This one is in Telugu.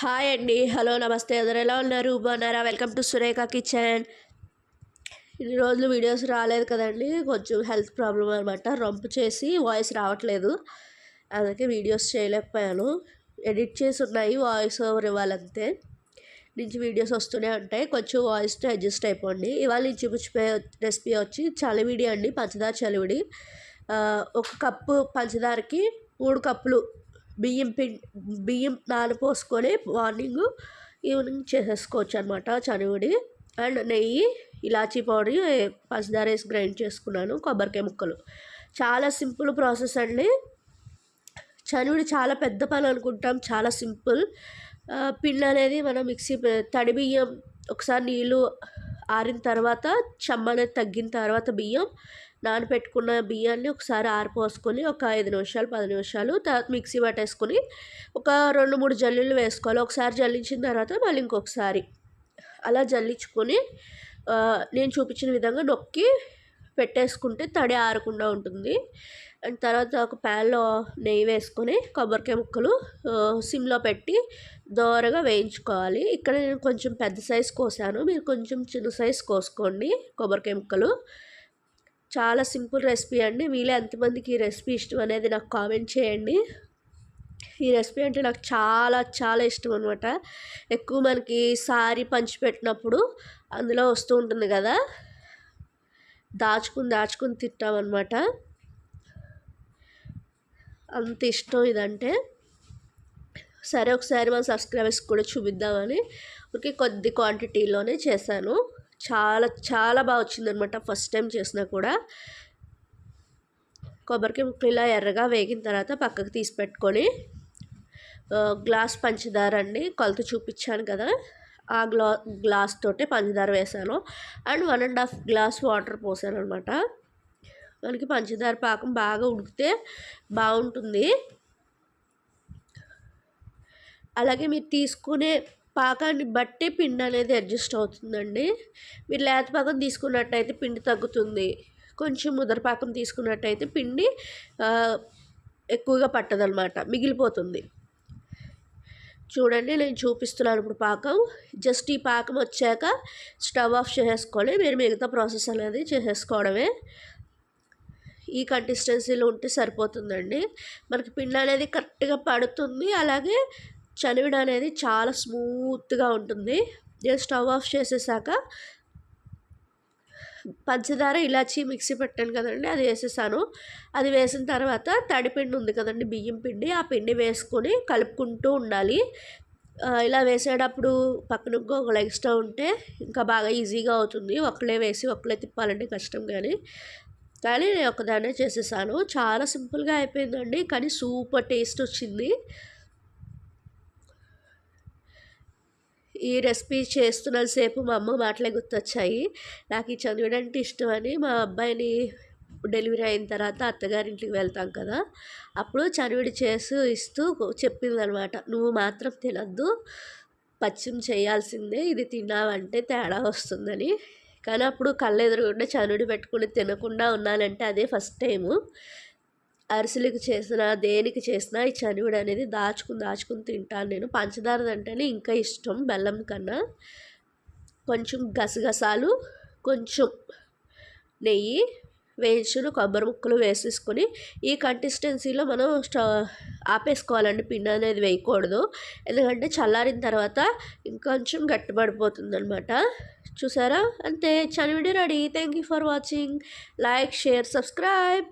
హాయ్ అండి. హలో నమస్తే. అందరు ఎలా ఉన్నారు? బాగున్నారా? వెల్కమ్ టు సురేఖ కిచెన్ ఇన్ని రోజులు వీడియోస్ రాలేదు కదండి. కొంచెం హెల్త్ ప్రాబ్లం అనమాట రంపు చేసి వాయిస్ రావట్లేదు. అందుకే వీడియోస్ చేయలేకపోయాను. ఎడిట్ చేసి ఉన్నాయి వాయిస్ ఓవర్ ఇవ్వాలంతే. నుంచి వీడియోస్ వస్తూనే ఉంటాయి. కొంచెం వాయిస్తో అడ్జస్ట్ అయిపోండి. ఇవాళ నేను చూపించిపోయే రెసిపీ వచ్చి చలివిడి అండి. పంచదార చలివిడి. ఒక కప్పు పంచదారకి మూడు కప్పులు బియ్యం పిండి బియ్యం నానపోసుకొని మార్నింగ్ ఈవినింగ్ చేసేసుకోవచ్చు అనమాట చనివిడి. అండ్ నెయ్యి ఇలాచీ పౌడర్ పంచదార వేసి గ్రైండ్ చేసుకున్నాను కొబ్బరికాయ ముక్కలు. చాలా సింపుల్ ప్రాసెస్ అండి. చనివిడి చాలా పెద్ద పని అనుకుంటాం చాలా సింపుల్. పిండి అనేది మనం మిక్సీ తడి బియ్యం ఒకసారి నీళ్ళు ఆరిన తర్వాత చెమ్మ అనేది తగ్గిన తర్వాత బియ్యం నానబెట్టుకున్న బియ్యాన్ని ఒకసారి ఆరిపోసుకొని ఒక ఐదు నిమిషాలు పది నిమిషాలు తర్వాత మిక్సీ పట్టేసుకొని ఒక రెండు మూడు జల్లీలు వేసుకోవాలి. ఒకసారి జల్లించిన తర్వాత మళ్ళీ ఇంకొకసారి. అలా జల్లించుకొని నేను చూపించిన విధంగా నొక్కి పెట్టేసుకుంటే తడి ఆరకుండా ఉంటుంది. అండ్ తర్వాత ఒక ప్యాన్లో నెయ్యి వేసుకొని కొబ్బరికాయ ముక్కలు సిమ్లో పెట్టి దోరగా వేయించుకోవాలి. ఇక్కడ నేను కొంచెం పెద్ద సైజు కోసాను. మీరు కొంచెం చిన్న సైజు కోసుకోండి కొబ్బరికాయ ముక్కలు. చాలా సింపుల్ రెసిపీ అండి. మీలో ఎంతమందికి ఈ రెసిపీ ఇష్టం అనేది నాకు కామెంట్ చేయండి. ఈ రెసిపీ అంటే నాకు చాలా చాలా ఇష్టం అనమాట ఎక్కువ మనకి సారీ పంచి పెట్టినప్పుడు అందులో వస్తూ ఉంటుంది కదా? దాచుకుని దాచుకుని తింటామన్నమాట అంత ఇష్టం ఇదంటే. సరే ఒకసారి మన సబ్స్క్రైబర్స్ కూడా చూపిద్దామని. ఊరికి కొద్ది క్వాంటిటీలోనే చేశాను. చాలా చాలా బాగా వచ్చిందనమాట ఫస్ట్ టైం చేసినా కూడా. కొబ్బరికాయ ముక్కలు ఇలా ఎర్రగా వేగిన తర్వాత పక్కకు తీసి పెట్టుకొని గ్లాస్ పంచదార అండి కొలత చూపించాను కదా. ఆ గ్లా గ్లాస్ తోటి పంచదార వేసాను and one and half glass water పోసాను అనమాట మనకి పంచదార పాకం బాగా ఉడికితే బాగుంటుంది. అలాగే మీరు తీసుకునే పాకాన్ని బట్టి పిండి అనేది అడ్జస్ట్ అవుతుందండి. మీరు లేత పాకం తీసుకున్నట్టయితే పిండి తగ్గుతుంది. కొంచెం ముదరపాకం తీసుకున్నట్టయితే పిండి ఎక్కువగా పట్టదనమాట మిగిలిపోతుంది. చూడండి నేను చూపిస్తున్నాను ఇప్పుడు పాకం. జస్ట్ ఈ పాకం వచ్చాక స్టవ్ ఆఫ్ చేసేసుకోవాలి. మీరు మిగతా ప్రాసెస్ అనేది చేసేసుకోవడమే. ఈ కన్సిస్టెన్సీలో ఉంటే సరిపోతుందండి. మనకి పిండి అనేది కరెక్ట్గా పడుతుంది. అలాగే చనివిడ అనేది చాలా స్మూత్గా ఉంటుంది. నేను స్టవ్ ఆఫ్ చేసేసాక పంచదార ఇలాచి మిక్సీ పెట్టాను కదండి అది వేసేసాను. అది వేసిన తర్వాత తడిపిండి ఉంది కదండి బియ్యం పిండి ఆ పిండి వేసుకొని కలుపుకుంటూ ఉండాలి. ఇలా వేసేటప్పుడు పక్కన ఇంకొకరు ఎక్స్ట్రా ఉంటే ఇంకా బాగా ఈజీగా అవుతుంది. ఒకళ్ళే వేసి ఒకళ్ళే తిప్పాలంటే కష్టం కానీ. కానీ నేను ఒకదాన్నే చేసేసాను. చాలా సింపుల్గా అయిపోయిందండి. కానీ సూపర్ టేస్ట్ వచ్చింది. ఈ రెసిపీ చేస్తున్నంతసేపు మా అమ్మ మాటలే గుర్తొచ్చాయి. నాకు ఈ చదివడం అంటే ఇష్టం అని మా అబ్బాయిని డెలివరీ అయిన తర్వాత అత్తగారింటికి వెళ్తాం కదా. అప్పుడు చనివిడి చేసి ఇస్తూ చెప్పింది అనమాట నువ్వు మాత్రం తినద్దు. పచ్చిం చేయాల్సిందే. ఇది తిన్నావంటే తేడా వస్తుందని. కానీ అప్పుడు కళ్ళు ఎదురుగుండా చనుడి పెట్టుకుని తినకుండా ఉన్నానంటే అదే ఫస్ట్ టైము. అరిసెలకు చేసిన దేనికి చేసినా ఈ చనివిడి అనేది దాచుకుని దాచుకుని తింటాను నేను. పంచదార అంటేనే ఇంకా ఇష్టం బెల్లం కన్నా. కొంచెం గసగసాలు కొంచెం నెయ్యి వేయించిన కొబ్బరి ముక్కలు వేసేసుకొని ఈ కన్సిస్టెన్సీలో మనం స్టవ్ ఆపేసుకోవాలండి. పిండి అనేది వేయకూడదు. ఎందుకంటే చల్లారిన తర్వాత ఇంకొంచెం గట్టిపడిపోతుంది అనమాట చూసారా? అంతే. చనివిడి ready. Thank you for watching like share subscribe